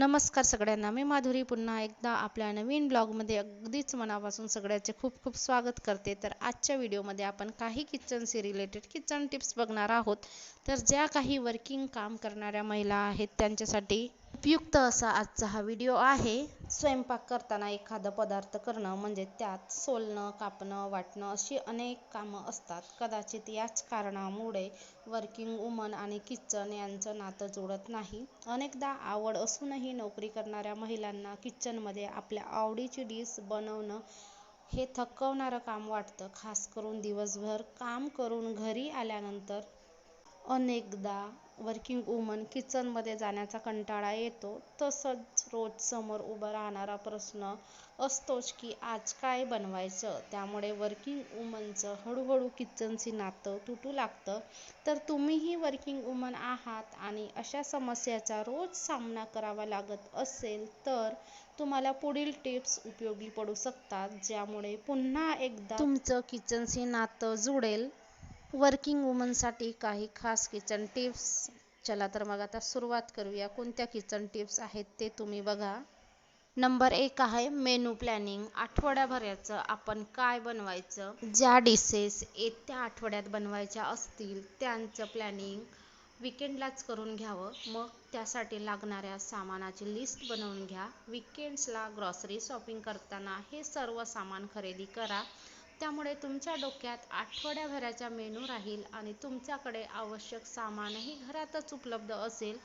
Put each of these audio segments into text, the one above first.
नमस्कार सगळ्यांना. मी माधुरी पुन्हा एकदा आपल्या नवीन ब्लॉगमध्ये अगदीच मनापासून सगळ्याचे खूप खूप स्वागत करते. तर आजच्या व्हिडिओमध्ये आपण काही किचनशी रिलेटेड किचन टिप्स बघणार आहोत. तर ज्या काही वर्किंग काम करणाऱ्या महिला आहेत त्यांच्यासाठी उपयुक्त असा आजचा हा व्हिडिओ आहे. स्वयंपाक करताना एखादा पदार्थ करणं म्हणजे त्यात सोलणं कापणं वाटणं अशी अनेक कामं असतात. कदाचित याच कारणामुळे वर्किंग वुमन आणि किचन यांचं नातं जुळत नाही. अनेकदा आवड असूनही नोकरी करणाऱ्या महिलांना किचनमध्ये आपल्या आवडीची डिश बनवणं हे थकवणारं काम वाटतं. खास करून दिवसभर काम करून घरी आल्यानंतर अनेकदा वर्किंग वुमन किचनमध्ये जाण्याचा कंटाळा येतो. तसंच रोज समोर उभा राहणारा प्रश्न असतोच की आज काय बनवायचं? त्यामुळे वर्किंग वुमनचं हळूहळू किचनशी नातं तुटू लागतं. तर तुम्हीही वर्किंग वुमन आहात आणि अशा समस्याचा रोज सामना करावा लागत असेल तर तुम्हाला पुढील टिप्स उपयोगी पडू शकतात ज्यामुळे पुन्हा एकदा तुमचं किचनशी नातं जुळेल वर्किंग वुमनसाठी काही खास किचन टिप्स चला तर मग आता सुरुवात करूया. कोणत्या किचन टिप्स आहेत ते तुम्ही बघा. नंबर एक आहे मेनू प्लॅनिंग आठवड्याभराचं आपण काय बनवायचं? ज्या डिशेस येत्या आठवड्यात बनवायच्या असतील त्यांचं प्लॅनिंग विकेंडलाच करून घ्यावं. मग त्यासाठी लागणाऱ्या सामानाची लिस्ट बनवून घ्या. विकेंड्सला ग्रॉसरी शॉपिंग करताना हे सर्व सामान खरेदी करा. त्यामुळे तुमच्या डोक्यात आठवड्याभराचा मेनू राहील आणि तुमच्याकडे आवश्यक सामानही घरातच उपलब्ध असेल.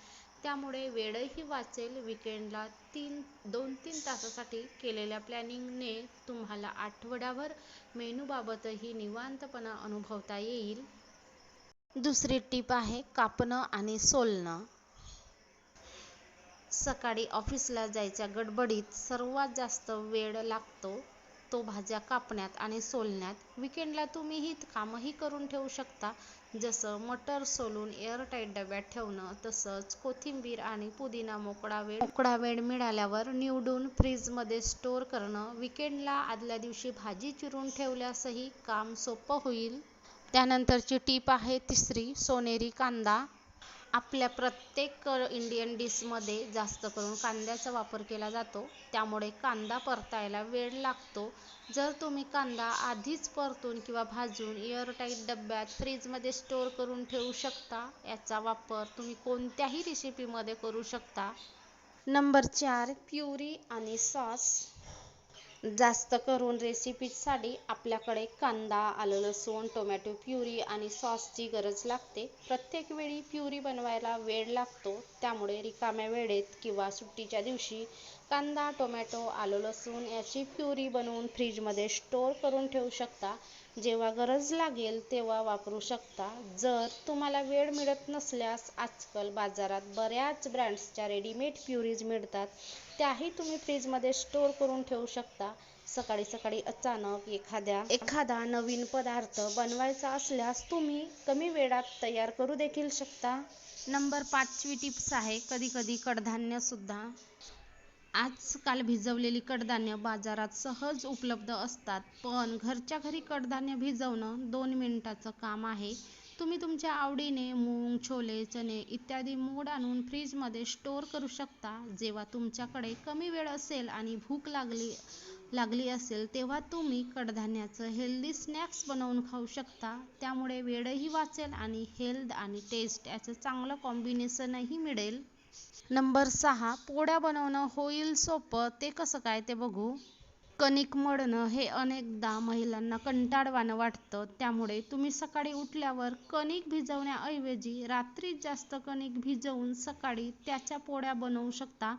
त्यामुळे वेळही वाचेल विकेंडला तीन दोन तीन तासासाठी केलेल्या प्लॅनिंगने तुम्हाला आठवड्याभर मेनूबाबतही निवांतपणा अनुभवता येईल. दुसरी टीप आहे कापणं आणि सोलणं. सकाळी ऑफिसला जायच्या गडबडीत सर्वात जास्त वेळ लागतो. तो भाज्या कापण्यात आणि सोलण्यात. विकेंडला तुम्ही ही कामही करून ठेवू शकता. जसं मटर सोलून एअरटाईट डब्यात ठेवणं तसंच कोथिंबीर आणि पुदिना मोकळा वेळ मोकळा वेळ मिळाल्यावर निवडून फ्रीजमध्ये स्टोअर करणं. विकेंडला आदल्या दिवशी भाजी चिरून ठेवल्यासही काम सोपं होईल. त्यानंतरची टीप आहे तिसरी सोनेरी कांदा. आपल्या प्रत्येक इंडियन डिशमध्ये जास्त करून कांद्याचा वापर केला जातो. त्यामुळे कांदा परतायला वेळ लागतो. जर तुम्ही कांदा आधीच परतून किंवा भाजून एअरटाईट डब्यात फ्रीजमध्ये स्टोअर करून ठेवू शकता. याचा वापर तुम्ही कोणत्याही रेसिपीमध्ये करू शकता. नंबर चार प्युरी आणि सॉस. जास्त करून रेसिपीसाठी आपल्याकडे कांदा आलं लसूण टोमॅटो प्युरी आणि सॉसची गरज लागते. प्रत्येक वेळी प्युरी बनवायला वेळ लागतो. त्यामुळे रिकाम्या वेळेत किंवा सुट्टीच्या दिवशी कांदा टोमॅटो आलं लसूण याची प्युरी बनवून फ्रीजमध्ये स्टोअर करून ठेवू शकता. जेव्हा गरज लागेल तेव्हा वापरू शकता. जर तुम्हाला वेळ मिळत नसल्यास आजकाल बाजारात बऱ्याच ब्रँड्सच्या रेडीमेड प्युरीज मिळतात. त्याही तुम्ही फ्रीजमध्ये स्टोअर करून ठेवू शकता. सकाळी सकाळी अचानक एखाद्या एखादा नवीन पदार्थ बनवायचा असल्यास तुम्ही कमी वेळात तयार करू देखील शकता. नंबर पाचवी टिप्स आहे कधी कधी कडधान्य सुद्धा आजकाल भिजवलेली कडधान्य बाजारात सहज उपलब्ध असतात. पण घरच्या घरी कडधान्य भिजवणं दोन मिनिटाचं काम आहे. तुम्ही तुमच्या आवडीने मूग छोले चणे इत्यादी मोड आणून फ्रीजमध्ये स्टोअर करू शकता. जेव्हा तुमच्याकडे कमी वेळ असेल आणि भूक लागली लागली असेल तेव्हा तुम्ही कडधान्याचं हेल्दी स्नॅक्स बनवून खाऊ शकता. त्यामुळे वेळही वाचेल आणि हेल्थ आणि टेस्ट याचं चांगलं कॉम्बिनेशनही मिळेल. नंबर सहा पोळ्या बनवणं होईल सोपं. ते कसं काय ते बघू. कणिक मळणं हे अनेकदा महिलांना कंटाळवाणं वाटतं. त्यामुळे तुम्ही सकाळी उठल्यावर कणिक भिजवण्याऐवजी रात्रीच जास्त कणिक भिजवून सकाळी त्याच्या पोळ्या बनवू शकता.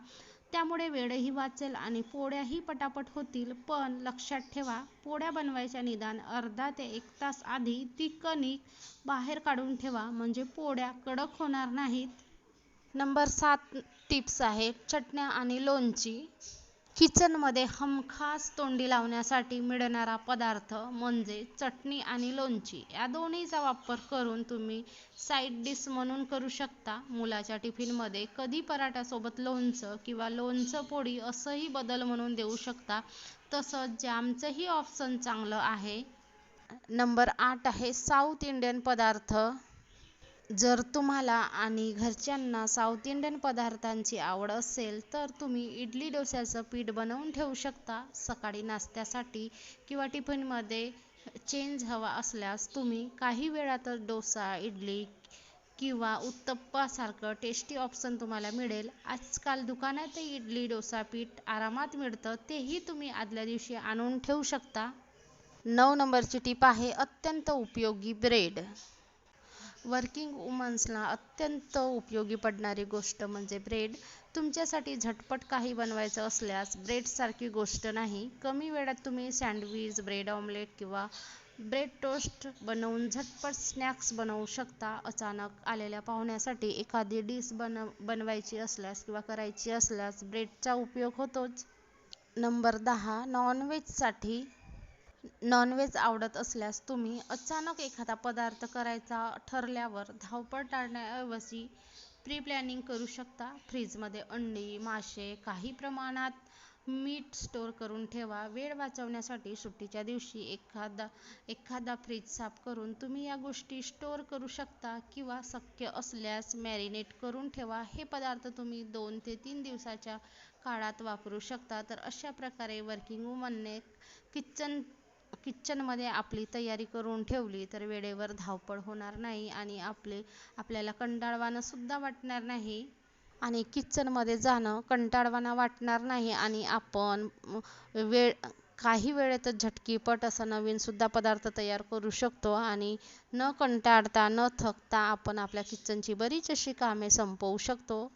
त्यामुळे वेळही वाचेल आणि पोळ्याही पटापट होतील. पण लक्षात ठेवा पोळ्या बनवायच्या निदान अर्धा ते एक तास आधी ती कणिक बाहेर काढून ठेवा. म्हणजे पोळ्या कडक होणार नाहीत. नंबर सात टिप्स आहे चटण्या आणि लोणची. किचनमध्ये हमखास तोंडी लावण्यासाठी मिळणारा पदार्थ म्हणजे चटणी आणि लोणची. या दोन्हीचा वापर करून तुम्ही साईड डिश म्हणून करू शकता. मुलाच्या टिफिनमध्ये कधी पराठ्यासोबत लोणचं किंवा लोणचं पोळी असंही बदल म्हणून देऊ शकता. तसंच जॅमचंही ऑप्शन चांगलं आहे नंबर आठ आहे साऊथ इंडियन पदार्थ. जर तुम्हाला आणि घरच्यांना साऊथ इंडियन पदार्थांची आवड असेल तर तुम्ही इडली डोश्याचं पीठ बनवून ठेवू शकता. सकाळी नाश्त्यासाठी किंवा टिफिनमध्ये चेंज हवा असल्यास तुम्ही काही वेळातच डोसा इडली किंवा उत्तप्पासारखं टेस्टी ऑप्शन तुम्हाला मिळेल. आजकाल दुकानातही इडली डोसा पीठ आरामात मिळतं. तेही तुम्ही आदल्या दिवशी आणून ठेवू शकता. नऊ नंबरची टीप आहे अत्यंत उपयोगी ब्रेड वर्किंग वुमन्सला अत्यंत उपयोगी पडणारी गोष्ट म्हणजे ब्रेड तुमच्यासाठी झटपट काही बनवायचं असल्यास ब्रेडसारखी गोष्ट नाही. कमी वेळात तुम्ही सँडविच ब्रेड ऑमलेट किंवा ब्रेड टोस्ट बनवून झटपट स्नॅक्स बनवू शकता. अचानक आलेल्या पाहुण्यासाठी एखादी डिश बनव बनवायची असल्यास किंवा करायची असल्यास ब्रेडचा उपयोग होतोच. नंबर दहा नॉनव्हेजसाठी नॉनव्हेज आवडत असल्यास तुम्ही अचानक एखादा पदार्थ करायचा ठरल्यावर धावपळ टाळण्याऐवजी प्री प्लॅनिंग करू शकता. फ्रीजमध्ये अंडी मासे काही प्रमाणात मीठ स्टोअर करून ठेवा. वेळ वाचवण्यासाठी सुट्टीच्या दिवशी एखादा एखादा फ्रीज साफ करून तुम्ही या गोष्टी स्टोअर करू शकता किंवा शक्य असल्यास मॅरिनेट करून ठेवा. हे पदार्थ तुम्ही दोन ते तीन दिवसाच्या काळात वापरू शकता. तर अशा प्रकारे वर्किंग वुमनने किचन किचनमध्ये आपली तयारी करून ठेवली तर वेळेवर धावपळ होणार नाही आणि आपले आपल्याला कंटाळवाणं सुद्धा वाटणार नाही. आणि किचनमध्ये जाणं कंटाळवाणा वाटणार नाही आणि आपण वेळ काही वेळेतच झटकीपट असा नवीनसुद्धा पदार्थ तयार करू शकतो आणि न कंटाळता न थकता आपण आपल्या किचनची बरीच अशी कामे संपवू शकतो.